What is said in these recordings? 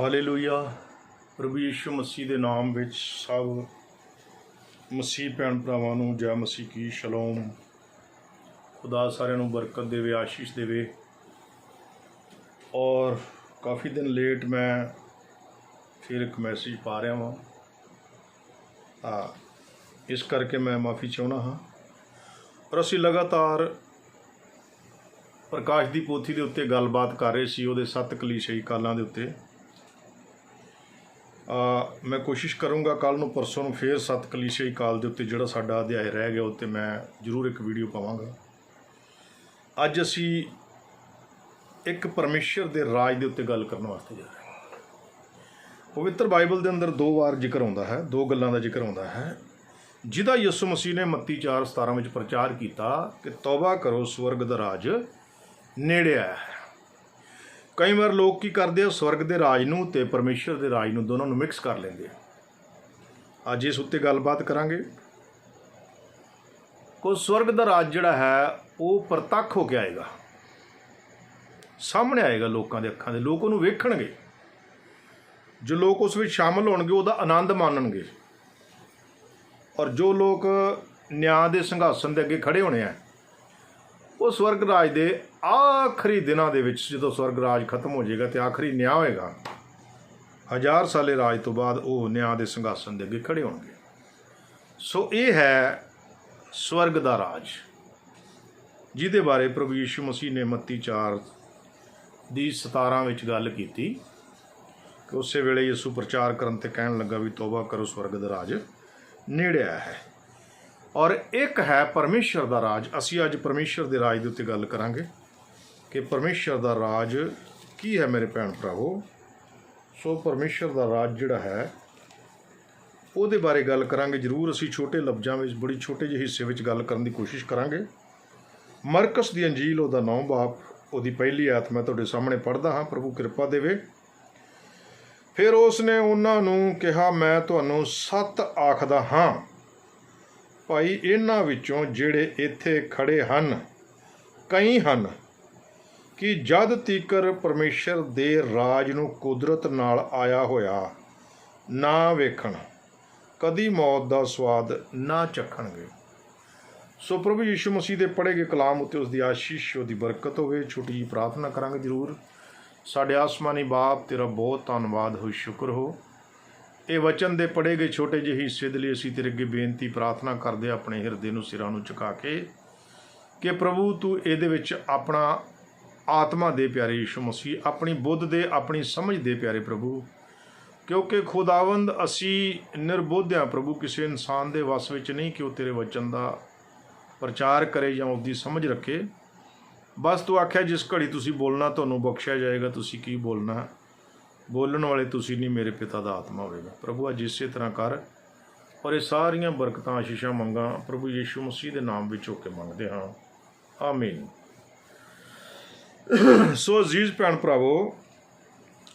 Hallelujah ਪ੍ਰਭੂ ਯੀਸ਼ੂ ਮਸੀਹ ਦੇ ਨਾਮ ਵਿੱਚ ਸਭ ਮਸੀਹ ਭੈਣ ਭਰਾਵਾਂ ਨੂੰ ਜੈ ਮਸੀਹ ਕੀ ਸ਼ਲੋਮ। ਖੁਦਾ ਸਾਰਿਆਂ ਨੂੰ ਬਰਕਤ ਦੇਵੇ, ਆਸ਼ੀਸ਼ ਦੇਵੇ। ਔਰ ਕਾਫੀ ਦਿਨ ਲੇਟ ਮੈਂ ਫਿਰ ਇੱਕ ਮੈਸੇਜ ਪਾ ਰਿਹਾ ਹਾਂ ਆ ਇਸ ਕਰਕੇ ਮੈਂ ਮਾਫੀ ਚਾਹੁੰਦਾ ਹਾਂ। ਪਰ ਅਸੀਂ ਲਗਾਤਾਰ ਪ੍ਰਕਾਸ਼ ਦੀ ਪੋਥੀ ਦੇ ਉੱਤੇ ਗੱਲਬਾਤ ਕਰ ਰਹੇ ਸੀ, ਉਹਦੇ ਸੱਤ ਕਲੀਸ਼ਈ ਕਾਲਾਂ ਦੇ ਉੱਤੇ। ਮੈਂ ਕੋਸ਼ਿਸ਼ ਕਰੂੰਗਾ ਕੱਲ ਨੂੰ ਪਰਸੋਂ ਨੂੰ ਫੇਰ ਸੱਤ ਕਲੀਸ਼ਈ ਕਾਲ ਦੇ ਉੱਤੇ ਜਿਹੜਾ ਸਾਡਾ ਅਧਿਆਇ ਰਹਿ ਗਿਆ ਉਹ 'ਤੇ ਮੈਂ ਜ਼ਰੂਰ ਇੱਕ ਵੀਡੀਓ ਪਾਵਾਂਗਾ। ਅੱਜ ਅਸੀਂ ਇੱਕ ਪਰਮੇਸ਼ਰ ਦੇ ਰਾਜ ਦੇ ਉੱਤੇ ਗੱਲ ਕਰਨ ਵਾਸਤੇ ਜਾ ਰਹੇ ਹਾਂ। ਪਵਿੱਤਰ ਬਾਈਬਲ ਦੇ ਅੰਦਰ ਦੋ ਵਾਰ ਜ਼ਿਕਰ ਆਉਂਦਾ ਹੈ, ਦੋ ਗੱਲਾਂ ਦਾ ਜ਼ਿਕਰ ਆਉਂਦਾ ਹੈ। ਜਿਹਦਾ ਯਿਸੂ ਮਸੀਹ ਨੇ ਮੱਤੀ 4:17 ਵਿੱਚ ਪ੍ਰਚਾਰ ਕੀਤਾ ਕਿ ਤੌਬਾ ਕਰੋ, ਸਵਰਗ ਦਾ ਰਾਜ ਨੇੜੇ ਆਇਆ ਹੈ। ਕਈ ਵਾਰ ਲੋਕ ਕੀ ਕਰਦੇ ਆ ਸਵਰਗ ਦੇ ਰਾਜ ਨੂੰ ਤੇ ਪਰਮੇਸ਼ਰ ਦੇ ਰਾਜ ਨੂੰ ਦੋਨਾਂ ਨੂੰ ਮਿਕਸ ਕਰ ਲੈਂਦੇ ਆ। ਅੱਜ ਇਸ ਉੱਤੇ ਗੱਲਬਾਤ ਕਰਾਂਗੇ। ਕੋ ਸਵਰਗ ਦਾ ਰਾਜ ਜਿਹੜਾ ਹੈ, ਉਹ ਪ੍ਰਤੱਖ ਹੋ ਕੇ ਆਏਗਾ। ਸਾਹਮਣੇ ਆਏਗਾ ਲੋਕਾਂ ਦੇ ਅੱਖਾਂ ਦੇ ਲੋਕ ਉਹਨੂੰ ਵੇਖਣਗੇ। ਜੋ ਲੋਕ ਉਸ ਵਿੱਚ ਸ਼ਾਮਲ ਹੋਣਗੇ, ਉਹਦਾ ਆਨੰਦ ਮਾਣਨਗੇ। ਔਰ ਜੋ ਲੋਕ ਨਿਆਂ ਦੇ ਸੰਘਾਸਨ ਦੇ ਅੱਗੇ ਖੜੇ ਹੋਣੇ ਆ, ਉਹ ਸਵਰਗ ਰਾਜ ਦੇ ਆਖਰੀ ਦਿਨਾਂ ਦੇ ਵਿੱਚ ਜਦੋਂ ਸਵਰਗ ਰਾਜ ਖਤਮ ਹੋ ਜਾਏਗਾ ਤੇ ਆਖਰੀ ਨਿਆਂ ਹੋਏਗਾ, ਹਜ਼ਾਰ ਸਾਲੇ ਰਾਜ ਤੋਂ ਬਾਅਦ ਉਹ ਨਿਆਂ ਦੇ ਸੰਘਾਸਨ ਦੇ ਅੱਗੇ ਖੜੇ ਹੋਣਗੇ। ਸੋ ਇਹ ਹੈ ਸਵਰਗ ਦਾ ਰਾਜ, ਜਿਹਦੇ ਬਾਰੇ ਪ੍ਰਭੂ ਯੀਸ਼ੂ ਮਸੀਹ ਨੇ ਮੱਤੀ 4 ਦੀ 17 ਵਿੱਚ ਗੱਲ ਕੀਤੀ। ਕਿ ਉਸੇ ਵੇਲੇ ਯਿਸੂ ਪ੍ਰਚਾਰ ਕਰਨ ਤੇ ਕਹਿਣ ਲੱਗਾ ਵੀ ਤੋਬਾ ਕਰੋ ਸਵਰਗ ਦਾ ਰਾਜ ਨੇੜੇ ਆਇਆ ਹੈ। ਔਰ ਇੱਕ ਹੈ ਪਰਮੇਸ਼ਰ ਦਾ ਰਾਜ, ਅਸੀਂ ਅੱਜ ਪਰਮੇਸ਼ਰ ਦੇ ਰਾਜ ਦੇ ਉੱਤੇ ਗੱਲ ਕਰਾਂਗੇ। ਕਿ ਪਰਮੇਸ਼ਰ ਦਾ ਰਾਜ ਕੀ ਹੈ ਮੇਰੇ ਭੈਣ ਭਰਾਵੋ? ਸੋ ਪਰਮੇਸ਼ਰ ਦਾ ਰਾਜ ਜਿਹੜਾ ਹੈ, ਉਹਦੇ ਬਾਰੇ ਗੱਲ ਕਰਾਂਗੇ। ਜ਼ਰੂਰ ਅਸੀਂ ਛੋਟੇ ਲਫ਼ਜ਼ਾਂ ਵਿੱਚ, ਬੜੀ ਛੋਟੇ ਜਿਹੇ ਹਿੱਸੇ ਵਿੱਚ ਗੱਲ ਕਰਨ ਦੀ ਕੋਸ਼ਿਸ਼ ਕਰਾਂਗੇ। ਮਰਕਸ ਦੀ ਅੰਜੀਲ, ਉਹਦਾ ਨੌਂ ਬਾਪ, ਉਹਦੀ ਪਹਿਲੀ ਆਇਤ ਮੈਂ ਤੁਹਾਡੇ ਸਾਹਮਣੇ ਪੜ੍ਹਦਾ ਹਾਂ, ਪ੍ਰਭੂ ਕਿਰਪਾ ਦੇਵੇ। ਫਿਰ ਉਸ ਨੇ ਉਹਨਾਂ ਨੂੰ ਕਿਹਾ, ਮੈਂ ਤੁਹਾਨੂੰ ਸੱਤ ਆਖਦਾ ਹਾਂ, ਭਾਈ, ਇਹਨਾਂ ਵਿੱਚੋਂ ਜਿਹੜੇ ਇੱਥੇ ਖੜੇ ਹਨ, ਕਈ ਹਨ ਕਿ ਜਦ ਤੀਕਰ ਪਰਮੇਸ਼ਰ ਦੇ ਰਾਜ ਨੂੰ ਕੁਦਰਤ ਨਾਲ ਆਇਆ ਹੋਇਆ ਨਾ ਵੇਖਣ, ਕਦੀ ਮੌਤ ਦਾ ਸਵਾਦ ਨਾ ਚਖਣਗੇ। ਸੋ ਪ੍ਰਭੂ ਯੀਸ਼ੂ ਮਸੀਹ ਦੇ ਪੜ੍ਹੇ ਗਏ ਕਲਾਮ ਉੱਤੇ ਉਸ ਦੀ ਆਸ਼ੀਸ਼, ਉਹਦੀ ਬਰਕਤ ਹੋਵੇ। ਛੋਟੀ ਜਿਹੀ ਪ੍ਰਾਰਥਨਾ ਕਰਾਂਗੇ ਜ਼ਰੂਰ। ਸਾਡੇ ਆਸਮਾਨੀ ਬਾਪ, ਤੇਰਾ ਬਹੁਤ ਧੰਨਵਾਦ ਹੋ ਸ਼ੁਕਰ ਹੋ। ਇਹ ਵਚਨ ਦੇ ਪੜ੍ਹੇ ਗਏ ਛੋਟੇ ਜਿਹੇ ਹਿੱਸੇ ਦੇ ਲਈ ਅਸੀਂ ਤੇਰੇ ਅੱਗੇ ਬੇਨਤੀ, ਪ੍ਰਾਰਥਨਾ ਕਰਦੇ ਆਪਣੇ ਹਿਰਦੇ ਨੂੰ ਸਿਰਾਂ ਨੂੰ ਝੁਕਾ ਕੇ ਕਿ ਪ੍ਰਭੂ ਤੂੰ ਇਹਦੇ ਵਿੱਚ ਆਪਣਾ ਆਤਮਾ ਦੇ ਪਿਆਰੇ ਯੀਸ਼ੂ ਮਸੀਹ, ਆਪਣੀ ਬੁੱਧ ਦੇ, ਆਪਣੀ ਸਮਝ ਦੇ ਪਿਆਰੇ ਪ੍ਰਭੂ। ਕਿਉਂਕਿ ਖੁਦਾਵੰਦ ਅਸੀਂ ਨਿਰਬੋਧ ਹਾਂ ਪ੍ਰਭੂ, ਕਿਸੇ ਇਨਸਾਨ ਦੇ ਵਸ ਵਿੱਚ ਨਹੀਂ ਕਿ ਉਹ ਤੇਰੇ ਵਚਨ ਦਾ ਪ੍ਰਚਾਰ ਕਰੇ ਜਾਂ ਉਹਦੀ ਸਮਝ ਰੱਖੇ। ਬਸ ਤੂੰ ਆਖਿਆ, ਜਿਸ ਘੜੀ ਤੁਸੀਂ ਬੋਲਣਾ, ਤੁਹਾਨੂੰ ਬਖਸ਼ਿਆ ਜਾਏਗਾ, ਤੁਸੀਂ ਕੀ ਬੋਲਣਾ? ਬੋਲਣ ਵਾਲੇ ਤੁਸੀਂ ਨਹੀਂ, ਮੇਰੇ ਪਿਤਾ ਦਾ ਆਤਮਾ ਹੋਵੇਗਾ। ਪ੍ਰਭੂ, ਅੱਜ ਇਸੇ ਤਰ੍ਹਾਂ ਕਰ ਔਰ ਇਹ ਸਾਰੀਆਂ ਬਰਕਤਾਂ, ਆਸ਼ੀਸ਼ਾਂ ਮੰਗਾਂ ਪ੍ਰਭੂ ਯੀਸ਼ੂ ਮਸੀਹ ਦੇ ਨਾਮ ਵਿੱਚ ਹੋ ਕੇ ਮੰਗਦੇ ਹਾਂ। ਆਮੀਨ। ਸੋ ਅਜ਼ੀਜ਼ ਭੈਣ ਭਰਾਵੋ,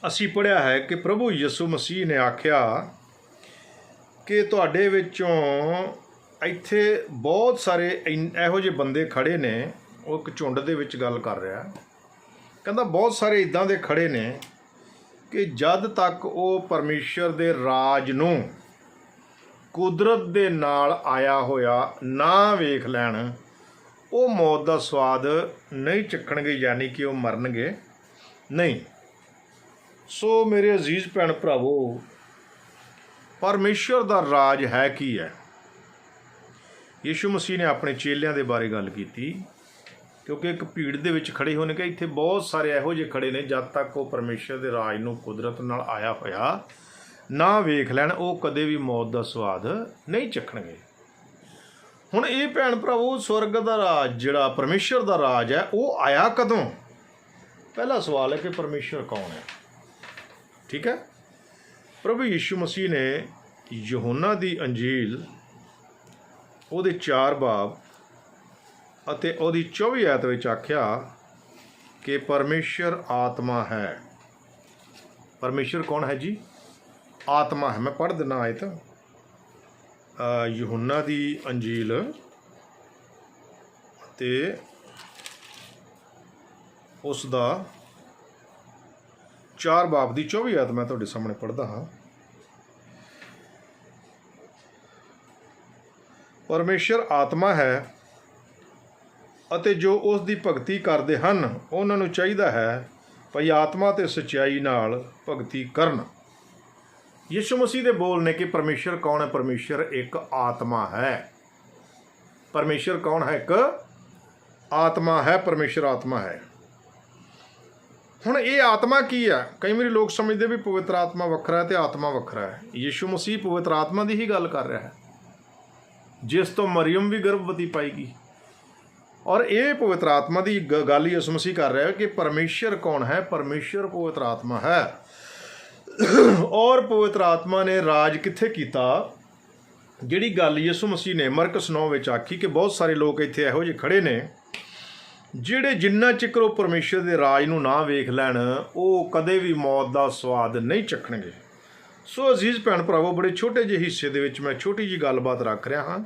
ਅਸੀਂ ਪੜਿਆ ਹੈ ਕਿ ਪ੍ਰਭੂ ਯਿਸੂ ਮਸੀਹ ਨੇ ਆਖਿਆ ਕਿ ਤੁਹਾਡੇ ਵਿੱਚੋਂ ਇੱਥੇ ਬਹੁਤ ਸਾਰੇ ਇਨ- ਇਹੋ ਜਿਹੇ ਬੰਦੇ ਖੜੇ ਨੇ, ਉਹ ਇੱਕ ਝੁੰਡ ਦੇ ਵਿੱਚ ਗੱਲ ਕਰ ਰਿਹਾ। ਕਹਿੰਦਾ ਬਹੁਤ ਸਾਰੇ ਇਦਾਂ ਦੇ ਖੜੇ ਨੇ ਕਿ ਜਦ ਤੱਕ ਉਹ ਪਰਮੇਸ਼ਰ ਦੇ ਰਾਜ ਨੂੰ ਕੁਦਰਤ ਦੇ ਨਾਲ ਆਇਆ ਹੋਇਆ ਨਾ ਵੇਖ ਲੈਣ ਉਹ ਮੌਤ ਦਾ ਸਵਾਦ ਨਹੀਂ ਚੱਕਣਗੇ, ਯਾਨੀ ਕਿ ਉਹ ਮਰਨਗੇ। ਨਹੀਂ। ਸੋ ਮੇਰੇ ਅਜ਼ੀਜ਼ ਭੈਣ ਭਰਾਵੋ, ਪਰਮੇਸ਼ਰ ਦਾ ਰਾਜ ਹੈ ਕੀ ਹੈ? ਯੀਸ਼ੂ ਮਸੀਹ ਨੇ ਆਪਣੇ ਚੇਲਿਆਂ ਦੇ ਬਾਰੇ ਗੱਲ ਕੀਤੀ, ਕਿਉਂਕਿ ਇੱਕ ਭੀੜ ਦੇ ਵਿੱਚ ਖੜੇ ਹੋਣੇ ਕਿ ਇੱਥੇ ਬਹੁਤ ਸਾਰੇ ਇਹੋ ਜਿਹੇ ਖੜੇ ਨੇ, ਜਦ ਤੱਕ ਉਹ ਪਰਮੇਸ਼ਰ ਦੇ ਰਾਜ ਨੂੰ ਕੁਦਰਤ ਨਾਲ ਆਇਆ ਹੋਇਆ ਨਾ ਵੇਖ ਲੈਣ, ਉਹ ਕਦੇ ਵੀ ਮੌਤ ਦਾ ਸਵਾਦ ਨਹੀਂ ਚੱਖਣਗੇ ਹੁਣ ਇਹ ਭੈਣ ਭਰਾਵੋ ਸਵਰਗ ਦਾ ਰਾਜ ਜਿਹੜਾ ਪਰਮੇਸ਼ਰ ਦਾ ਰਾਜ ਹੈ ਉਹ ਆਇਆ ਕਦੋਂ? ਪਹਿਲਾ ਸਵਾਲ ਹੈ ਕਿ ਪਰਮੇਸ਼ਰ ਕੌਣ ਹੈ? ਠੀਕ ਹੈ? ਪ੍ਰਭੂ ਯੀਸ਼ੂ ਮਸੀਹ ਨੇ ਯਹੋਨਾ ਦੀ ਅੰਜੀਲ ਉਹਦੇ 4 ਬਾਬ ਅਤੇ ਉਹਦੀ 24 ਆਇਤ ਵਿੱਚ ਆਖਿਆ ਕਿ ਪਰਮੇਸ਼ਰ ਆਤਮਾ ਹੈ। ਪਰਮੇਸ਼ਰ ਕੌਣ ਹੈ ਜੀ? ਆਤਮਾ ਹੈ। ਮੈਂ ਪੜ੍ਹ ਦਿੰਦਾ ਆਇਤ। ਅ, ਯਹੋਨਾ ਦੀ ਅੰਜੀਲ ਤੇ ਉਸ ਦਾ 4 ਬਾਬ ਦੀ 24 ਆਇਤ ਮੈਂ ਤੁਹਾਡੇ ਸਾਹਮਣੇ ਪੜ੍ਹਦਾ ਹਾਂ। ਪਰਮੇਸ਼ਰ ਆਤਮਾ ਹੈ ਅਤੇ ਜੋ ਉਸ ਦੀ ਭਗਤੀ ਕਰਦੇ ਹਨ, ਉਹਨਾਂ ਨੂੰ ਚਾਹੀਦਾ ਹੈ ਭਈ ਆਤਮਾ ਤੇ ਸਚਾਈ ਨਾਲ ਭਗਤੀ ਕਰਨ। ਯਿਸੂ ਮਸੀਹ ਦੇ ਬੋਲ ਨੇ ਕਿ ਪਰਮੇਸ਼ਰ ਕੌਣ ਹੈ? ਪਰਮੇਸ਼ਰ ਇੱਕ ਆਤਮਾ ਹੈ। ਪਰਮੇਸ਼ਰ ਕੌਣ ਹੈ? ਇੱਕ ਆਤਮਾ ਹੈ। ਪਰਮੇਸ਼ਰ ਆਤਮਾ ਹੈ। ਹੁਣ ਇਹ ਆਤਮਾ ਕੀ ਹੈ? ਕਈ ਵਾਰੀ ਲੋਕ ਸਮਝਦੇ ਵੀ ਪਵਿੱਤਰ ਆਤਮਾ ਵੱਖਰਾ ਹੈ ਤੇ ਆਤਮਾ ਵੱਖਰਾ ਹੈ। ਯਿਸੂ ਮਸੀਹ ਪਵਿੱਤਰ ਆਤਮਾ ਦੀ ਹੀ ਗੱਲ ਕਰ ਰਿਹਾ ਹੈ। ਜਿਸ ਤੋਂ ਮਰੀਮ ਵੀ ਗਰਭਵਤੀ ਪਾਈਗੀ ਔਰ ਇਹ ਪਵਿੱਤਰ ਆਤਮਾ ਦੀ ਗ- ਗੱਲ ਯਿਸੂ ਮਸੀਹ ਕਰ ਰਿਹਾ ਹੈ ਕਿ ਪਰਮੇਸ਼ਰ ਕੌਣ ਹੈ? ਪਰਮੇਸ਼ਰ ਪਵਿੱਤਰ ਆਤਮਾ ਹੈ। ਔਰ ਪਵਿੱਤਰ ਆਤਮਾ ਨੇ ਰਾਜ ਕਿੱਥੇ ਕੀਤਾ? ਜਿਹੜੀ ਗੱਲ ਯਿਸੂ ਮਸੀਹ ਨੇ ਮਰਕਸ 9 ਵਿੱਚ ਆਖੀ ਕਿ ਬਹੁਤ ਸਾਰੇ ਲੋਕ ਇੱਥੇ ਇਹੋ ਜਿਹੇ ਖੜੇ ਨੇ, ਜਿਹੜੇ ਜਿੰਨਾ ਚਿਕਰ ਉਹ ਪਰਮੇਸ਼ਰ ਦੇ ਰਾਜ ਨੂੰ ਨਾ ਵੇਖ ਲੈਣ, ਉਹ ਕਦੇ ਵੀ ਮੌਤ ਦਾ ਸਵਾਦ ਨਹੀਂ ਚੱਕਣਗੇ। ਸੋ ਅਜ਼ੀਜ਼ ਭੈਣ ਭਰਾਵੋ, ਬੜੇ ਛੋਟੇ ਜਿਹੇ ਹਿੱਸੇ ਦੇ ਵਿੱਚ ਮੈਂ ਛੋਟੀ ਜੀ ਗੱਲਬਾਤ ਰੱਖ ਰਿਹਾ ਹਾਂ।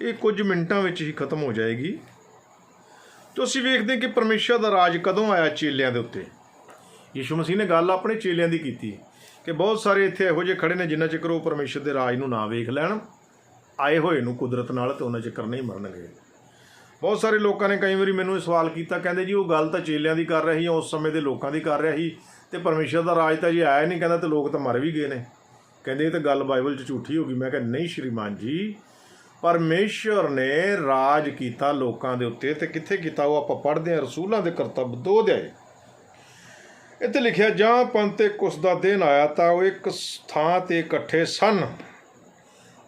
ਇਹ ਕੁਝ ਮਿੰਟਾਂ ਵਿੱਚ ਹੀ ਖਤਮ ਹੋ ਜਾਏਗੀ। ਤੁਸੀਂ ਵੇਖਦੇ ਕਿ ਪਰਮੇਸ਼ਰ ਦਾ ਰਾਜ ਕਦੋਂ ਆਇਆ ਚੇਲਿਆਂ ਦੇ ਉੱਤੇ? ਯਿਸੂ ਮਸੀਹ ਨੇ ਗੱਲ ਆਪਣੇ ਚੇਲਿਆਂ ਦੀ ਕੀਤੀ। ਕਿ ਬਹੁਤ ਸਾਰੇ ਇੱਥੇ ਇਹੋ ਜਿਹੇ ਖੜੇ ਨੇ ਜਿੰਨਾ ਚਿਕਰ ਉਹ ਪਰਮੇਸ਼ਰ ਦੇ ਰਾਜ ਨੂੰ ਨਾ ਵੇਖ ਲੈਣ, ਆਏ ਹੋਏ ਨੂੰ ਕੁਦਰਤ ਨਾਲ ਤੇ ਉਹਨਾਂ ਚਿਕਰ ਨਹੀਂ ਮਰਨਗੇ। ਬਹੁਤ ਸਾਰੇ ਲੋਕਾਂ ਨੇ ਕਈ ਵਾਰੀ ਮੈਨੂੰ ਇਹ ਸਵਾਲ ਕੀਤਾ, ਕਹਿੰਦੇ ਜੀ ਉਹ ਗੱਲ ਤਾਂ ਚੇਲਿਆਂ ਦੀ ਕਰ ਰਹੀ ਆ ਉਸ ਸਮੇਂ ਦੇ ਲੋਕਾਂ ਦੀ ਕਰ ਰਿਹਾ ਸੀ ਤੇ ਪਰਮੇਸ਼ਰ ਦਾ ਰਾਜ ਤਾਂ ਜੀ ਆਇਆ ਨਹੀਂ, ਕਹਿੰਦਾ ਤੇ ਲੋਕ ਤਾਂ ਮਰ ਵੀ ਗਏ ਨੇ। ਕਹਿੰਦੇ ਇਹ ਤਾਂ ਗੱਲ ਬਾਈਬਲ 'ਚ ਝੂਠੀ ਹੋ ਗਈ, ਮੈਂ ਕਿਹਾ ਨਹੀਂ ਸ਼੍ਰੀਮਾਨ ਜੀ, ਪਰਮੇਸ਼ਰ ਨੇ ਰਾਜ ਕੀਤਾ ਲੋਕਾਂ ਦੇ ਉੱਤੇ ਤੇ ਕਿੱਥੇ ਕੀਤਾ? ਉਹ ਆਪਾਂ ਪੜ੍ਹਦੇ ਹਾਂ, ਰਸੂਲਾਂ ਦੇ ਕਰਤੱਵ ਦੋ ਦੇ ਇੱਥੇ ਲਿਖਿਆ, ਜਾਂ ਪੰਥ 'ਤੇ ਕੁਸ ਦਾ ਦਿਨ ਆਇਆ ਤਾਂ ਉਹ ਇੱਕ ਥਾਂ ਤੇ ਇਕੱਠੇ ਸਨ।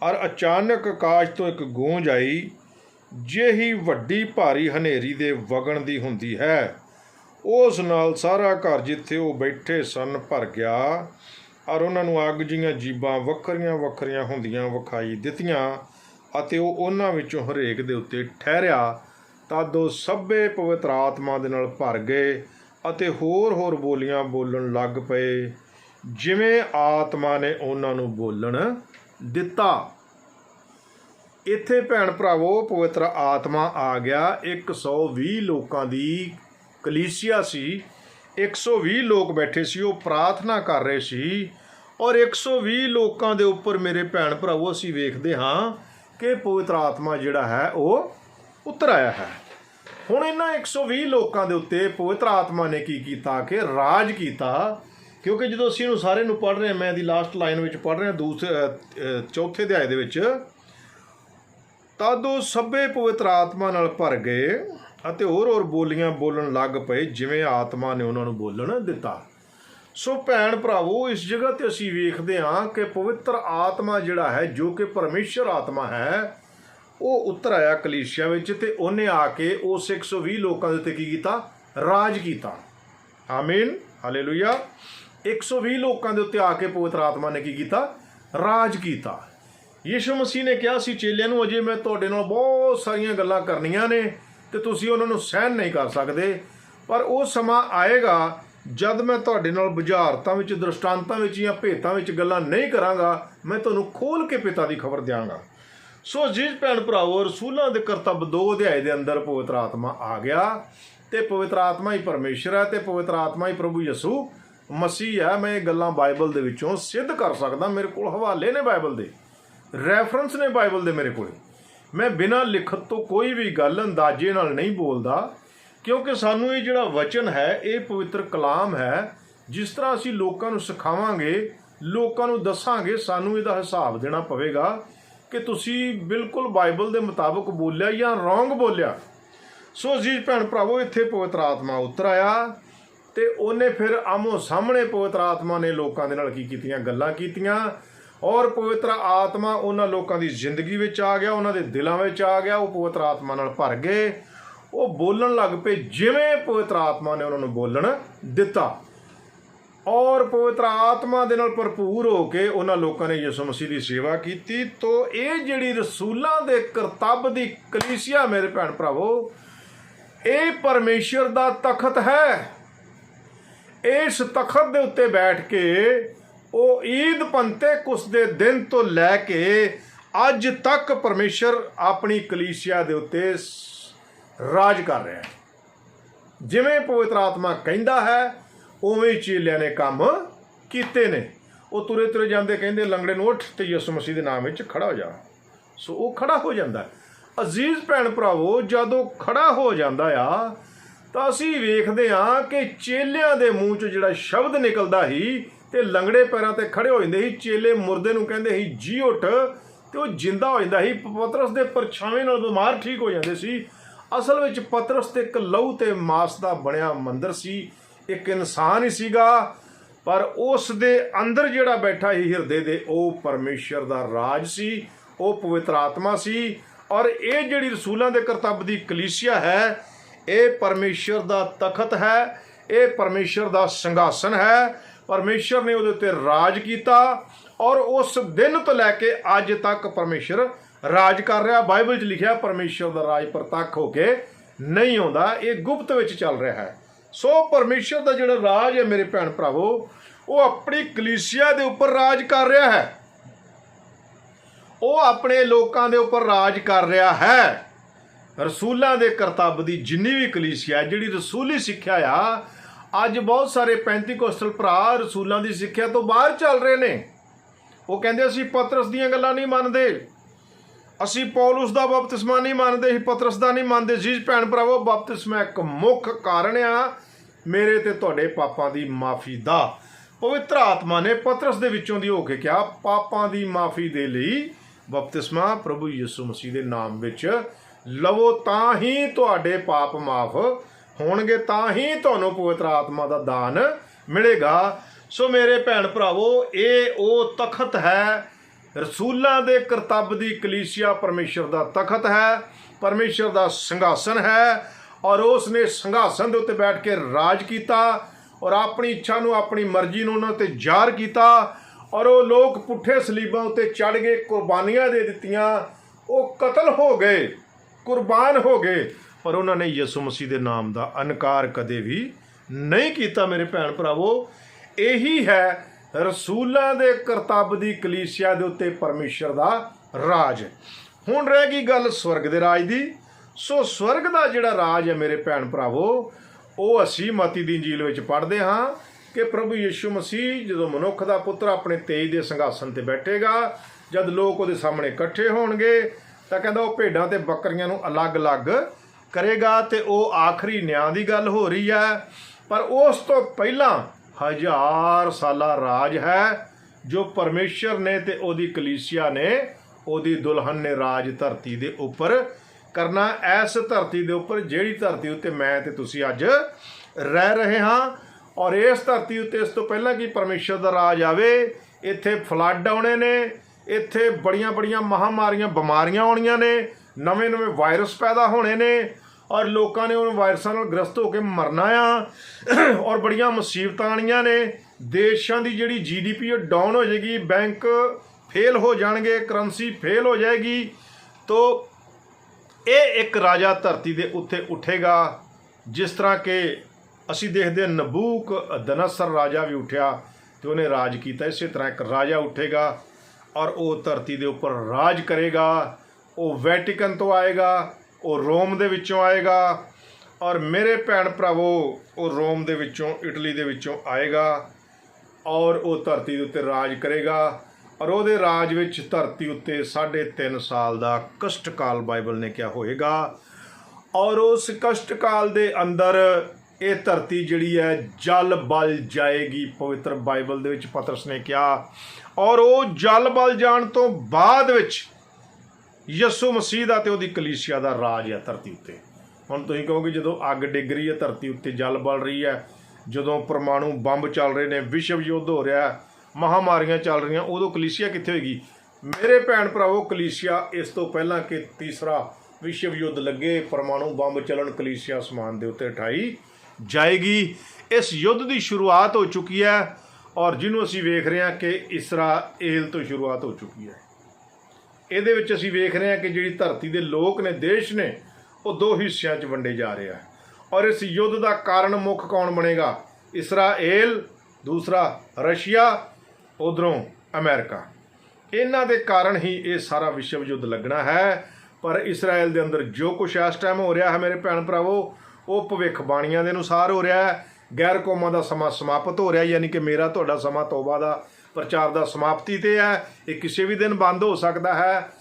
ਔਰ ਅਚਾਨਕ ਆਕਾਸ਼ ਤੋਂ ਇੱਕ ਗੂੰਜ ਆਈ, ਜਿਹੀ ਵੱਡੀ ਭਾਰੀ ਹਨੇਰੀ ਦੇ ਵਗਣ ਦੀ ਹੁੰਦੀ ਹੈ। ਉਸ ਨਾਲ ਸਾਰਾ ਘਰ ਜਿੱਥੇ ਉਹ ਬੈਠੇ ਸਨ ਭਰ ਗਿਆ। ਔਰ ਉਹਨਾਂ ਨੂੰ ਅੱਗ ਜੀਆਂ ਜੀਬਾਂ ਵੱਖਰੀਆਂ ਵੱਖਰੀਆਂ ਹੁੰਦੀਆਂ ਵਿਖਾਈ ਦਿੱਤੀਆਂ ਅਤੇ ਉਹ ਉਹਨਾਂ ਵਿੱਚੋਂ ਹਰੇਕ ਦੇ ਉੱਤੇ ਠਹਿਰਿਆ। ਤਦ ਉਹ ਸਭੇ ਪਵਿੱਤਰ ਆਤਮਾ ਦੇ ਨਾਲ ਭਰ ਗਏ। ਅਤੇ ਹੋਰ ਹੋਰ ਬੋਲੀਆਂ ਬੋਲਣ ਲੱਗ ਪਏ। ਜਿਵੇਂ ਆਤਮਾ ਨੇ ਉਹਨਾਂ ਨੂੰ ਬੋਲਣ ਦਿੱਤਾ। ਇੱਥੇ ਭੈਣ ਭਰਾਵੋ, ਪਵਿੱਤਰ ਆਤਮਾ ਆ ਗਿਆ। 120 ਲੋਕਾਂ ਦੀ ਕਲੀਸਿਆ ਸੀ। 120 ਲੋਕ ਬੈਠੇ ਸੀ, ਉਹ ਪ੍ਰਾਰਥਨਾ ਕਰ ਰਹੇ ਸੀ। ਔਰ 120 ਲੋਕਾਂ ਦੇ ਉੱਪਰ ਮੇਰੇ ਭੈਣ ਭਰਾਵੋ, ਅਸੀਂ ਵੇਖਦੇ ਹਾਂ ਕਿ ਪਵਿੱਤਰ ਆਤਮਾ ਜਿਹੜਾ ਹੈ, ਉਹ ਉਤਰ ਆਇਆ ਹੈ। ਹੁਣ ਇਹਨਾਂ 120 ਲੋਕਾਂ ਦੇ ਉੱਤੇ ਪਵਿੱਤਰ ਆਤਮਾ ਨੇ ਕੀ ਕੀਤਾ? ਕਿ ਰਾਜ ਕੀਤਾ। ਕਿਉਂਕਿ ਜਦੋਂ ਅਸੀਂ ਇਹਨੂੰ ਸਾਰੇ ਨੂੰ ਪੜ੍ਹ ਰਹੇ ਹਾਂ, ਮੈਂ ਇਹਦੀ ਲਾਸਟ ਲਾਈਨ ਵਿੱਚ ਪੜ੍ਹ ਰਿਹਾ ਦੂਸਰੇ ਚੌਥੇ ਅਧਿਆਏ ਦੇ ਵਿੱਚ। ਤਦ ਉਹ ਸਭੇ ਪਵਿੱਤਰ ਆਤਮਾ ਨਾਲ ਭਰ ਗਏ ਅਤੇ ਹੋਰ ਹੋਰ ਬੋਲੀਆਂ ਬੋਲਣ ਲੱਗ ਪਏ, ਜਿਵੇਂ ਆਤਮਾ ਨੇ ਉਹਨਾਂ ਨੂੰ ਬੋਲਣ ਦਿੱਤਾ। ਸੋ ਭੈਣ ਭਰਾਵੋ, ਇਸ ਜਗ੍ਹਾ ਤੇ ਅਸੀਂ ਵੇਖਦੇ ਹਾਂ ਕਿ ਪਵਿੱਤਰ ਆਤਮਾ ਜਿਹੜਾ ਹੈ, ਜੋ ਕਿ ਪਰਮੇਸ਼ਰ ਆਤਮਾ ਹੈ ਉਹ ਉੱਤਰ ਆਇਆ ਕਲੀਸਿਆ ਵਿੱਚ ਤੇ ਉਹਨੇ ਆ ਕੇ ਉਸ 120 ਲੋਕਾਂ ਦੇ ਉੱਤੇ ਕੀ ਕੀਤਾ? ਰਾਜ ਕੀਤਾ। ਆਮੀਨ, ਹਾਲੇਲੂਇਆ। 120 ਲੋਕਾਂ ਦੇ ਉੱਤੇ ਆ ਕੇ ਪਵਿੱਤਰ ਆਤਮਾ ਨੇ ਕੀ ਕੀਤਾ? ਰਾਜ ਕੀਤਾ। ਯੀਸ਼ੂ ਮਸੀਹ ਨੇ ਕਿਹਾ ਸੀ, ਚੇਲਿਆਂ ਨੂੰ ਅਜੇ ਮੈਂ ਤੁਹਾਡੇ ਨਾਲ ਬਹੁਤ ਸਾਰੀਆਂ ਗੱਲਾਂ ਕਰਨੀਆਂ ਨੇ ਤੇ ਤੁਸੀਂ ਉਹਨਾਂ ਨੂੰ ਸਹਿਣ ਨਹੀਂ ਕਰ ਸਕਦੇ। ਪਰ ਉਹ ਸਮਾਂ ਆਏਗਾ ਜਦ ਮੈਂ ਤੁਹਾਡੇ ਨਾਲ ਬੁਝਾਰਤਾਂ ਵਿੱਚ, ਦ੍ਰਿਸ਼ਟਾਂਤਾਂ ਵਿੱਚ ਜਾਂ ਭੇਤਾਂ ਵਿੱਚ ਗੱਲਾਂ ਨਹੀਂ ਕਰਾਂਗਾ। ਮੈਂ ਤੁਹਾਨੂੰ ਖੋਲ ਕੇ ਪਿਤਾ ਦੀ ਖਬਰ ਦਿਆਂਗਾ। ਸੋ ਜਿਸ ਭੈਣ ਭਰਾਵੋ, ਰਸੂਲਾਂ ਦੇ ਕਰਤੱਵ ਦੋ ਅਧਿਆਏ ਦੇ ਅੰਦਰ ਪਵਿੱਤਰ ਆਤਮਾ ਆ ਗਿਆ ਤੇ ਪਵਿੱਤਰ ਆਤਮਾ ਹੀ ਪਰਮੇਸ਼ਰ ਹੈ ਤੇ ਪਵਿੱਤਰ ਆਤਮਾ ਹੀ ਪ੍ਰਭੂ ਯਿਸੂ ਮਸੀਹ ਹੈ। ਮੈਂ ਇਹ ਗੱਲਾਂ ਬਾਈਬਲ ਦੇ ਵਿੱਚੋਂ ਸਿੱਧ ਕਰ ਸਕਦਾ। ਮੇਰੇ ਕੋਲ ਹਵਾਲੇ ਨੇ ਬਾਈਬਲ ਦੇ, ਰੈਫਰੈਂਸ ਨੇ ਬਾਈਬਲ ਦੇ ਮੇਰੇ ਕੋਲ। ਮੈਂ ਬਿਨਾਂ ਲਿਖਤ ਤੋਂ ਕੋਈ ਵੀ ਗੱਲ ਅੰਦਾਜ਼ੇ ਨਾਲ ਨਹੀਂ ਬੋਲਦਾ, ਕਿਉਂਕਿ ਸਾਨੂੰ ਇਹ ਜਿਹੜਾ ਵਚਨ ਹੈ, ਇਹ ਪਵਿੱਤਰ ਕਲਾਮ ਹੈ। ਜਿਸ ਤਰ੍ਹਾਂ ਅਸੀਂ ਲੋਕਾਂ ਨੂੰ ਸਿਖਾਵਾਂਗੇ, ਲੋਕਾਂ ਨੂੰ ਦੱਸਾਂਗੇ, ਸਾਨੂੰ ਇਹਦਾ ਹਿਸਾਬ ਦੇਣਾ ਪਵੇਗਾ। ਕਿ ਤੁਸੀਂ ਬਿਲਕੁਲ ਬਾਈਬਲ ਦੇ ਮੁਤਾਬਕ ਬੋਲਿਆ ਜਾਂ ਰੋਂਗ ਬੋਲਿਆ। ਸੋ ਜੀ ਭੈਣ ਭਰਾਵੋ, ਇੱਥੇ ਪਵਿੱਤਰ ਆਤਮਾ ਉਤਰ ਆਇਆ ਤੇ ਉਹਨੇ ਫਿਰ ਆਮੋ ਸਾਹਮਣੇ ਪਵਿੱਤਰ ਆਤਮਾ ਨੇ ਲੋਕਾਂ ਦੇ ਨਾਲ ਕੀ ਕੀਤੀਆਂ? ਗੱਲਾਂ ਕੀਤੀਆਂ ਔਰ ਪਵਿੱਤਰ ਆਤਮਾ ਉਹਨਾਂ ਲੋਕਾਂ ਦੀ ਜ਼ਿੰਦਗੀ ਵਿੱਚ ਆ ਗਿਆ, ਉਹਨਾਂ ਦੇ ਦਿਲਾਂ ਵਿੱਚ ਆ ਗਿਆ, ਉਹ ਪਵਿੱਤਰ ਆਤਮਾ ਨਾਲ ਭਰ ਗਏ। ਉਹ ਬੋਲਣ ਲੱਗ ਪਏ ਜਿਵੇਂ ਪਵਿੱਤਰ ਆਤਮਾ ਨੇ ਉਹਨਾਂ ਨੂੰ ਬੋਲਣ ਦਿੱਤਾ। ਔਰ ਪਵਿੱਤਰ ਆਤਮਾ ਦੇ ਨਾਲ ਭਰਪੂਰ ਹੋ ਕੇ ਉਹਨਾਂ ਲੋਕਾਂ ਨੇ ਯਿਸੂ ਮਸੀਹ ਦੀ ਸੇਵਾ ਕੀਤੀ। ਤੋਂ ਇਹ ਜਿਹੜੀ ਰਸੂਲਾਂ ਦੇ ਕਰਤੱਵ ਦੀ ਕਲੀਸਿਆ, ਮੇਰੇ ਭੈਣ ਭਰਾਵੋ, ਇਹ ਪਰਮੇਸ਼ਰ ਦਾ ਤਖਤ ਹੈ। ਇਸ ਤਖਤ ਦੇ ਉੱਤੇ ਬੈਠ ਕੇ ਉਹ ਈਦ ਪੰਤੇ ਕੁਸ ਦੇ ਦਿਨ ਤੋਂ ਲੈ ਕੇ ਅੱਜ ਤੱਕ ਪਰਮੇਸ਼ਰ ਆਪਣੀ ਕਲੀਸਿਆ ਦੇ ਉੱਤੇ ਰਾਜ ਕਰ ਰਿਹਾ ਹੈ। ਜਿਵੇਂ ਪਵਿੱਤਰ ਆਤਮਾ ਕਹਿੰਦਾ ਹੈ ਉਵੇਂ ਹੀ ਚੇਲਿਆਂ ਨੇ ਕੰਮ ਕੀਤੇ ਨੇ। ਉਹ ਤੁਰੇ ਤੁਰੇ ਜਾਂਦੇ ਕਹਿੰਦੇ, ਲੰਗੜੇ ਨੂੰ ਉੱਠ ਤੇ ਯਿਸੂ ਮਸੀਹ ਦੇ ਨਾਮ ਵਿੱਚ ਖੜਾ ਹੋ ਜਾ। ਸੋ ਉਹ ਖੜਾ ਹੋ ਜਾਂਦਾ ਅਜ਼ੀਜ਼ ਭੈਣ ਭਰਾਵੋ, ਜਦੋਂ ਖੜਾ ਹੋ ਜਾਂਦਾ ਆ, ਤਾਂ ਅਸੀਂ ਵੇਖਦੇ ਹਾਂ ਕਿ ਚੇਲਿਆਂ ਦੇ ਮੂੰਹ 'ਚ ਜਿਹੜਾ ਸ਼ਬਦ ਨਿਕਲਦਾ ਸੀ ਤੇ ਲੰਗੜੇ ਪੈਰਾਂ ਤੇ ਖੜੇ ਹੋ ਜਾਂਦੇ ਸੀ। ਚੇਲੇ ਮੁਰਦੇ ਨੂੰ ਕਹਿੰਦੇ ਸੀ, ਜੀ ਉੱਠ। ਤੇ ਉਹ ਜਿੰਦਾ ਹੋ ਜਾਂਦਾ ਸੀ। ਪਤਰਸ ਦੇ ਪਰਛਾਵੇਂ ਨਾਲ ਬਿਮਾਰ ਠੀਕ ਹੋ ਜਾਂਦੇ ਸੀ। ਅਸਲ ਵਿੱਚ ਪਤਰਸ ਤੇ ਇੱਕ ਲਹੂ ਤੇ ਮਾਸ ਦਾ ਬਣਿਆ ਮੰਦਰ ਸੀ। ਇੱਕ ਇਨਸਾਨ ਹੀ ਸੀਗਾ, ਪਰ ਉਸ ਦੇ ਅੰਦਰ ਜਿਹੜਾ ਬੈਠਾ ਸੀ ਹਿਰਦੇ ਦੇ, ਉਹ ਪਰਮੇਸ਼ਰ ਦਾ ਰਾਜ ਸੀ, ਉਹ ਪਵਿੱਤਰ ਆਤਮਾ ਸੀ ਔਰ ਇਹ ਜਿਹੜੀ ਰਸੂਲਾਂ ਦੇ ਕਰਤੱਵ ਦੀ ਕਲੀਸਿਆ ਹੈ, ਇਹ ਪਰਮੇਸ਼ਰ ਦਾ ਤਖਤ ਹੈ, ਇਹ ਪਰਮੇਸ਼ਰ ਦਾ ਸੰਘਾਸਨ ਹੈ। ਪਰਮੇਸ਼ਰ ਨੇ ਉਹਦੇ ਉੱਤੇ ਰਾਜ ਕੀਤਾ ਔਰ ਉਸ ਦਿਨ ਤੋਂ ਲੈ ਕੇ ਅੱਜ ਤੱਕ ਪਰਮੇਸ਼ਰ ਰਾਜ ਕਰ ਰਿਹਾ। ਬਾਈਬਲ 'ਚ ਲਿਖਿਆ, ਪਰਮੇਸ਼ਰ ਦਾ ਰਾਜ ਪ੍ਰਤੱਖ ਹੋ ਕੇ ਨਹੀਂ ਆਉਂਦਾ, ਇਹ ਗੁਪਤ ਵਿੱਚ ਚੱਲ ਰਿਹਾ ਹੈ। ਸੋ ਪਰਮੇਸ਼ਰ ਦਾ ਜਿਹੜਾ ਰਾਜ ਹੈ ਮੇਰੇ ਭੈਣ ਭਰਾਵੋ, ਉਹ ਆਪਣੀ ਕਲੀਸਿਆ ਦੇ ਉੱਪਰ ਰਾਜ ਕਰ ਰਿਹਾ ਹੈ। ਉਹ ਆਪਣੇ ਲੋਕਾਂ ਦੇ ਉੱਪਰ ਰਾਜ ਕਰ ਰਿਹਾ ਹੈ। ਰਸੂਲਾਂ ਦੇ ਕਰਤੱਵ ਦੀ ਜਿੰਨੀ ਵੀ ਕਲੀਸਿਆ, ਜਿਹੜੀ ਰਸੂਲੀ ਸਿੱਖਿਆ ਆ, ਅੱਜ ਬਹੁਤ ਸਾਰੇ ਪੈਂਤੀਕੋਸਟਲ ਭਰਾ ਰਸੂਲਾਂ ਦੀ ਸਿੱਖਿਆ ਤੋਂ ਬਾਹਰ ਚੱਲ ਰਹੇ ਨੇ। ਉਹ ਕਹਿੰਦੇ ਅਸੀਂ ਪਤਰਸ ਦੀਆਂ ਗੱਲਾਂ ਨਹੀਂ ਮੰਨਦੇ। ਅਸੀਂ ਪੌਲਸ ਦਾ ਬਪਤਿਸਮਾ ਨਹੀਂ ਮੰਨਦੇ ਅਸੀਂ ਪਤਰਸ ਦਾ ਨਹੀਂ ਮੰਨਦੇ। ਜੀਜ ਭੈਣ ਭਰਾਵੋ, ਬਪਤਿਸਮਾ ਇੱਕ ਮੁੱਖ ਕਾਰਨ ਆ। ਮੇਰੇ ਤੇ ਤੁਹਾਡੇ ਪਾਪਾਂ ਦੀ ਮਾਫੀ ਦਾ। ਪਵਿੱਤਰ ਆਤਮਾ ਨੇ ਪਤਰਸ ਦੇ ਵਿੱਚੋਂ ਦੀ ਹੋ ਕੇ ਕਿਹਾ, ਪਾਪਾਂ ਦੀ ਮਾਫੀ ਦੇ ਲਈ ਬਪਤਿਸਮਾ ਪ੍ਰਭੂ ਯਿਸੂ ਮਸੀਹ ਦੇ ਨਾਮ ਵਿੱਚ ਲਵੋ, ਤਾਂ ਹੀ ਤੁਹਾਡੇ ਪਾਪ ਮਾਫ ਹੋਣਗੇ, ਤਾਂ ਹੀ ਤੁਹਾਨੂੰ ਪਵਿੱਤਰ ਆਤਮਾ ਦਾ ਦਾਨ ਮਿਲੇਗਾ। ਸੋ ਮੇਰੇ ਭੈਣ ਭਰਾਵੋ, ਇਹ ਉਹ ਤਖਤ ਹੈ ਰਸੂਲਾਂ ਦੇ ਕਰਤੱਵ ਦੀ ਕਲੀਸਿਆ ਪਰਮੇਸ਼ਰ ਦਾ ਤਖਤ ਹੈ, ਪਰਮੇਸ਼ਰ ਦਾ ਸੰਘਾਸਨ ਹੈ ਔਰ ਉਸ ਨੇ ਸੰਘਾਸਨ ਦੇ ਉੱਤੇ ਬੈਠ ਕੇ ਰਾਜ ਕੀਤਾ ਔਰ ਆਪਣੀ ਇੱਛਾ ਨੂੰ, ਆਪਣੀ ਮਰਜ਼ੀ ਨੂੰ ਉਹਨਾਂ ਤੇ ਜ਼ਾਹਰ ਕੀਤਾ ਔਰ ਉਹ ਲੋਕ ਪੁੱਠੇ ਸਲੀਬਾਂ ਉੱਤੇ ਚੜ ਗਏ ਕੁਰਬਾਨੀਆਂ ਦੇ ਦਿੱਤੀਆਂ। ਉਹ ਕਤਲ ਹੋ ਗਏ, ਕੁਰਬਾਨ ਹੋ ਗਏ, ਪਰ ਉਹਨਾਂ ਨੇ ਯਿਸੂ ਮਸੀਹ ਦੇ ਨਾਮ ਦਾ ਅਨਕਾਰ ਕਦੇ ਵੀ ਨਹੀਂ ਕੀਤਾ। ਮੇਰੇ ਭੈਣ ਭਰਾਵੋ, ਇਹੀ ਹੈ ਰਸੂਲਾਂ ਦੇ ਕਰਤੱਵ ਦੀ ਕਲੀਸਿਆ ਦੇ ਉੱਤੇ ਪਰਮੇਸ਼ਰ ਦਾ ਰਾਜ ਹੁਣ ਰਹਿ ਗਈ ਗੱਲ ਸਵਰਗ ਦੇ ਰਾਜ ਦੀ। ਸੋ ਸਵਰਗ ਦਾ ਜਿਹੜਾ ਰਾਜ ਹੈ ਮੇਰੇ ਭੈਣ ਭਰਾਵੋ, ਉਹ ਅਸੀਂ ਮਤੀ ਦੀ ਇੰਜੀਲ ਵਿੱਚ ਪੜ੍ਹਦੇ ਹਾਂ ਕਿ ਪ੍ਰਭੂ ਯਿਸੂ ਮਸੀਹ ਜਦੋਂ ਮਨੁੱਖ ਦਾ ਪੁੱਤਰ ਆਪਣੇ ਤੇਜ ਦੇ ਸੰਘਾਸਨ ਤੇ ਬੈਠੇਗਾ, ਜਦ ਲੋਕ ਉਹਦੇ ਸਾਹਮਣੇ ਇਕੱਠੇ ਹੋਣਗੇ, ਤਾਂ ਕਹਿੰਦਾ ਉਹ ਭੇਡਾਂ ਤੇ ਬੱਕਰੀਆਂ ਨੂੰ ਅਲੱਗ-ਅਲੱਗ ਕਰੇਗਾ ਤੇ ਉਹ ਆਖਰੀ ਨਿਆਂ ਦੀ ਗੱਲ ਹੋ ਰਹੀ ਹੈ। ਪਰ ਉਸ ਤੋਂ ਪਹਿਲਾਂ ਹਜ਼ਾਰ ਸਾਲਾ ਰਾਜ ਹੈ, ਜੋ ਪਰਮੇਸ਼ਰ ਨੇ ਤੇ ਉਹਦੀ ਕਲੀਸਿਆ ਨੇ, ਉਹਦੀ ਦੁਲਹਨ ਨੇ ਰਾਜ ਧਰਤੀ ਦੇ ਉੱਪਰ ਕਰਨਾ, ਐਸ ਧਰਤੀ ਦੇ ਉੱਪਰ ਜਿਹੜੀ ਧਰਤੀ ਉੱਤੇ ਮੈਂ ਤੇ ਤੁਸੀਂ ਅੱਜ ਰਹਿ ਰਹੇ ਹਾਂ ਔਰ ਇਸ ਧਰਤੀ ਉੱਤੇ ਇਸ ਤੋਂ ਪਹਿਲਾਂ ਕਿ ਪਰਮੇਸ਼ਰ ਦਾ ਰਾਜ ਆਵੇ, ਇੱਥੇ ਫਲੱਡ ਆਉਣੇ ਨੇ, ਇੱਥੇ ਬੜੀਆਂ ਬੜੀਆਂ ਮਹਾਮਾਰੀਆਂ ਬਿਮਾਰੀਆਂ ਆਉਣੀਆਂ ਨੇ ਨਵੇਂ ਨਵੇਂ ਵਾਇਰਸ ਪੈਦਾ ਹੋਣੇ ਨੇ ਔਰ ਲੋਕਾਂ ਨੇ ਉਹਨਾਂ ਵਾਇਰਸਾਂ ਨਾਲ ਗ੍ਰਸਤ ਹੋ ਕੇ ਮਰਨਾ ਆ। ਔਰ ਬੜੀਆਂ ਮੁਸੀਬਤਾਂ ਆਣੀਆਂ ਨੇ। ਦੇਸ਼ਾਂ ਦੀ ਜਿਹੜੀ ਜੀਡੀਪੀ ਉਹ ਡਾਊਨ ਹੋ ਜਾਏਗੀ। ਬੈਂਕ ਫੇਲ ਹੋ ਜਾਣਗੇ। ਕਰੰਸੀ ਫੇਲ ਹੋ ਜਾਏਗੀ। ਤੋ ਇਹ ਇੱਕ ਰਾਜਾ ਧਰਤੀ ਦੇ ਉੱਤੇ ਉੱਠੇਗਾ। ਜਿਸ ਤਰ੍ਹਾਂ ਕਿ ਅਸੀਂ ਦੇਖਦੇ ਹਾਂ ਨਬੂਕ ਦਨਸਰ ਰਾਜਾ ਵੀ ਉੱਠਿਆ ਤੇ ਉਹਨੇ ਰਾਜ ਕੀਤਾ। ਇਸੇ ਤਰ੍ਹਾਂ ਇੱਕ ਰਾਜਾ ਉੱਠੇਗਾ ਔਰ ਉਹ ਧਰਤੀ ਦੇ ਉੱਪਰ ਰਾਜ ਕਰੇਗਾ। ਉਹ ਵੈਟੀਕਨ ਤੋਂ ਆਏਗਾ। ਉਹ ਰੋਮ ਦੇ ਵਿੱਚੋਂ ਆਏਗਾ ਔਰ ਮੇਰੇ ਭੈਣ ਭਰਾਵੋ, ਉਹ ਰੋਮ ਦੇ ਵਿੱਚੋਂ, ਇਟਲੀ ਦੇ ਵਿੱਚੋਂ ਆਏਗਾ ਔਰ ਉਹ ਧਰਤੀ ਦੇ ਉੱਤੇ ਰਾਜ ਕਰੇਗਾ ਔਰ ਉਹਦੇ ਰਾਜ ਵਿੱਚ ਧਰਤੀ ਉੱਤੇ 3.5 ਸਾਲ ਦਾ ਕਸ਼ਟਕਾਲ ਬਾਈਬਲ ਨੇ ਕਿਹਾ ਹੋਏਗਾ ਔਰ ਉਸ ਕਸ਼ਟਕਾਲ ਦੇ ਅੰਦਰ ਇਹ ਧਰਤੀ ਜਿਹੜੀ ਹੈ, ਜਲ ਬਲ ਜਾਏਗੀ, ਪਵਿੱਤਰ ਬਾਈਬਲ ਦੇ ਵਿੱਚ ਪਤਰਸ ਨੇ ਕਿਹਾ ਔਰ ਉਹ ਜਲ ਬਲ ਜਾਣ ਤੋਂ ਬਾਅਦ ਵਿੱਚ ਯਿਸੂ ਮਸੀਹ ਦਾ ਤੇ ਉਹਦੀ ਕਲੀਸਿਆ ਦਾ ਰਾਜ ਹੈ ਧਰਤੀ ਉੱਤੇ। ਹੁਣ ਤੁਸੀਂ ਕਹੋਗੇ ਜਦੋਂ ਅੱਗ ਡਿੱਗ ਰਹੀ ਹੈ ਧਰਤੀ ਉੱਤੇ ਜਲ ਬਲ ਰਹੀ ਹੈ ਜਦੋਂ ਪਰਮਾਣੂ ਬੰਬ ਚੱਲ ਰਹੇ ਨੇ ਵਿਸ਼ਵ ਯੁੱਧ ਹੋ ਰਿਹਾ ਹੈ, ਮਹਾਮਾਰੀਆਂ ਚੱਲ ਰਹੀਆਂ ਉਦੋਂ ਕਲੀਸਿਆ ਕਿੱਥੇ ਹੋਏਗੀ? ਮੇਰੇ ਭੈਣ ਭਰਾਵੋ ਕਲੀਸਿਆ ਇਸ ਤੋਂ ਪਹਿਲਾਂ ਕਿ ਤੀਸਰਾ ਵਿਸ਼ਵ ਯੁੱਧ ਲੱਗੇ ਪਰਮਾਣੂ ਬੰਬ ਚੱਲਣ ਕਲੀਸਿਆ ਸਮਾਨ ਦੇ ਉੱਤੇ ਉਠਾਈ ਜਾਏਗੀ। ਇਸ ਯੁੱਧ ਦੀ ਸ਼ੁਰੂਆਤ ਹੋ ਚੁੱਕੀ ਹੈ ਔਰ ਜਿਹਨੂੰ ਅਸੀਂ ਵੇਖ ਰਹੇ ਹਾਂ ਕਿ ਇਸਰਾਏਲ ਤੋਂ ਸ਼ੁਰੂਆਤ ਹੋ ਚੁੱਕੀ ਹੈ। ਇਹਦੇ ਵਿੱਚ ਅਸੀਂ ਵੇਖ ਰਹੇ ਹਾਂ ਕਿ ਜਿਹੜੀ ਧਰਤੀ ਦੇ ਲੋਕ ਨੇ, ਦੇਸ਼ ਨੇ, ਉਹ ਦੋ ਹਿੱਸਿਆਂ 'ਚ ਵੰਡੇ ਜਾ ਰਹੇ ਹੈ ਔਰ ਇਸ ਯੁੱਧ ਦਾ ਕਾਰਨ ਮੁੱਖ ਕੌਣ ਬਣੇਗਾ? ਇਸਰਾਏਲ, ਦੂਸਰਾ ਰਸ਼ੀਆ, ਉਧਰੋਂ ਅਮਰੀਕਾ। ਇਹਨਾਂ ਦੇ ਕਾਰਨ ਹੀ ਇਹ ਸਾਰਾ ਵਿਸ਼ਵ ਯੁੱਧ ਲੱਗਣਾ ਹੈ। ਪਰ ਇਸਰਾਏਲ ਦੇ ਅੰਦਰ ਜੋ ਕੁਝ ਇਸ ਟਾਈਮ ਹੋ ਰਿਹਾ ਹੈ ਮੇਰੇ ਭੈਣ ਭਰਾਵੋ, ਉਹ ਭਵਿੱਖਬਾਣੀਆਂ ਦੇ ਅਨੁਸਾਰ ਹੋ ਰਿਹਾ ਹੈ। ਗੈਰ ਕੌਮਾਂ ਦਾ ਸਮਾਂ ਸਮਾਪਤ ਹੋ ਰਿਹਾ, ਯਾਨੀ ਕਿ ਮੇਰਾ, ਤੁਹਾਡਾ ਸਮਾਂ ਤੋਬਾ ਦਾ ਪ੍ਰਚਾਰ ਦਾ ਸਮਾਪਤੀ ਤੇ ਹੈ। ਇਹ ਕਿਸੇ ਵੀ ਦਿਨ ਬੰਦ ਹੋ ਸਕਦਾ ਹੈ।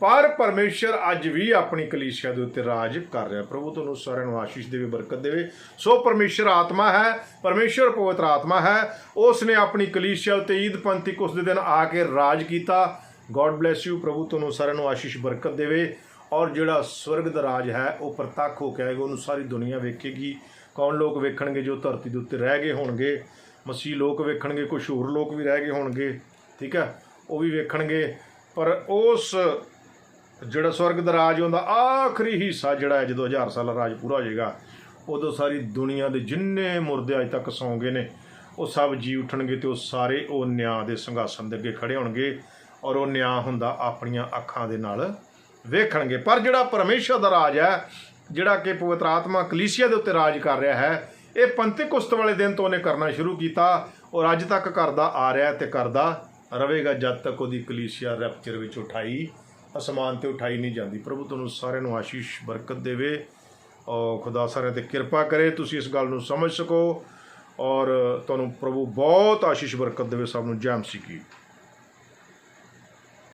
ਪਰ ਪਰਮੇਸ਼ਰ ਅੱਜ ਵੀ ਆਪਣੀ ਕਲੀਸਿਆ ਦੇ ਉੱਤੇ ਰਾਜ ਕਰ ਰਿਹਾ। ਪ੍ਰਭੂ ਤੁਹਾਨੂੰ ਸਾਰਿਆਂ ਨੂੰ ਆਸ਼ੀਸ਼ ਦੇਵੇ, ਬਰਕਤ ਦੇਵੇ। ਸੋ ਪਰਮੇਸ਼ਰ ਆਤਮਾ ਹੈ, ਪਰਮੇਸ਼ਰ ਪਵਿੱਤਰ ਆਤਮਾ ਹੈ। ਉਸ ਨੇ ਆਪਣੀ ਕਲੀਸਿਆ ਉੱਤੇ ਈਦ ਪੰਤੀਕੁਸ ਦੇ ਦਿਨ ਆ ਕੇ ਰਾਜ ਕੀਤਾ। ਗੋਡ ਬlesਸ ਯੂ ਪ੍ਰਭੂ ਤੁਹਾਨੂੰ ਸਾਰਿਆਂ ਨੂੰ ਆਸ਼ੀਸ਼, ਬਰਕਤ ਦੇਵੇ। ਔਰ ਜਿਹੜਾ ਸਵਰਗ ਦਾ ਰਾਜ ਹੈ, ਉਹ ਪ੍ਰਤੱਖ ਹੋ ਕੇ ਆਏਗਾ। ਉਹਨੂੰ ਸਾਰੀ ਦੁਨੀਆ ਵੇਖੇਗੀ। ਕੌਣ ਲੋਕ ਵੇਖਣਗੇ ਜੋ ਧਰਤੀ ਦੇ ਉੱਤੇ ਰਹਿ ਗਏ ਹੋਣਗੇ? ਮਸੀਹ ਲੋਕ ਵੇਖਣਗੇ ਕੁਝ ਹੋਰ ਲੋਕ ਵੀ ਰਹਿ ਗਏ ਹੋਣਗੇ, ਠੀਕ ਹੈ? ਉਹ ਵੀ ਵੇਖਣਗੇ। ਪਰ ਉਸ ਜਿਹੜਾ ਸਵਰਗ ਦਾ ਰਾਜ ਹੁੰਦਾ ਆਖਰੀ ਹਿੱਸਾ ਜਿਹੜਾ ਹੈ, ਜਦੋਂ ਹਜ਼ਾਰ ਸਾਲਾ ਰਾਜ ਪੂਰਾ ਹੋ ਜਾਏਗਾ, ਉਦੋਂ ਸਾਰੀ ਦੁਨੀਆ ਦੇ ਜਿੰਨੇ ਮੁਰਦੇ ਅਜ ਤੱਕ ਸੌਂ ਗਏ ਨੇ, ਉਹ ਸਭ ਜੀ ਉਠਣਗੇ ਤੇ ਉਹ ਸਾਰੇ ਉਹ ਨਿਆਂ ਦੇ ਸੰਘਾਸਨ ਦੇ ਅੱਗੇ ਖੜੇ ਹੋਣਗੇ ਔਰ ਉਹ ਨਿਆਂ ਹੁੰਦਾ ਆਪਣੀਆਂ ਅੱਖਾਂ ਦੇ ਨਾਲ ਵੇਖਣਗੇ। ਪਰ ਜਿਹੜਾ ਪਰਮੇਸ਼ਰ ਦਾ ਰਾਜ ਹੈ, ਜਿਹੜਾ ਕਿ ਪਵਿੱਤਰ ਆਤਮਾ ਕਲੀਸਿਆ ਦੇ ਉੱਤੇ ਰਾਜ ਕਰ ਰਿਹਾ ਹੈ ਇਹ ਪੰਤੇਕੁਸਤ ਵਾਲੇ ਦਿਨ ਤੋਂ ਉਹਨੇ ਕਰਨਾ ਸ਼ੁਰੂ ਕੀਤਾ ਔਰ ਅੱਜ ਤੱਕ ਕਰਦਾ ਆ ਰਿਹਾ ਤੇ ਕਰਦਾ ਰਵੇਗਾ ਜਦ ਤੱਕ ਉਹਦੀ ਕਲੀਸਿਆ ਰੈਪਚਰ ਵਿੱਚ ਉਠਾਈ। ਅਸਮਾਨ ਤੇ ਉਠਾਈ ਨਹੀਂ ਜਾਂਦੀ। ਪ੍ਰਭੂ ਤੁਹਾਨੂੰ ਸਾਰਿਆਂ ਨੂੰ ਆਸ਼ੀਸ਼, ਬਰਕਤ ਦੇਵੇ ਔਰ ਖੁਦਾ ਸਾਰਿਆਂ ਤੇ ਕਿਰਪਾ ਕਰੇ। ਤੁਸੀਂ ਇਸ ਗੱਲ ਨੂੰ ਸਮਝ ਸਕੋ ਔਰ ਤੁਹਾਨੂੰ ਪ੍ਰਭੂ ਬਹੁਤ ਆਸ਼ੀਸ਼, ਬਰਕਤ ਦੇਵੇ। ਸਭ ਨੂੰ ਜੈ ਮਸੀਹ ਕੀ।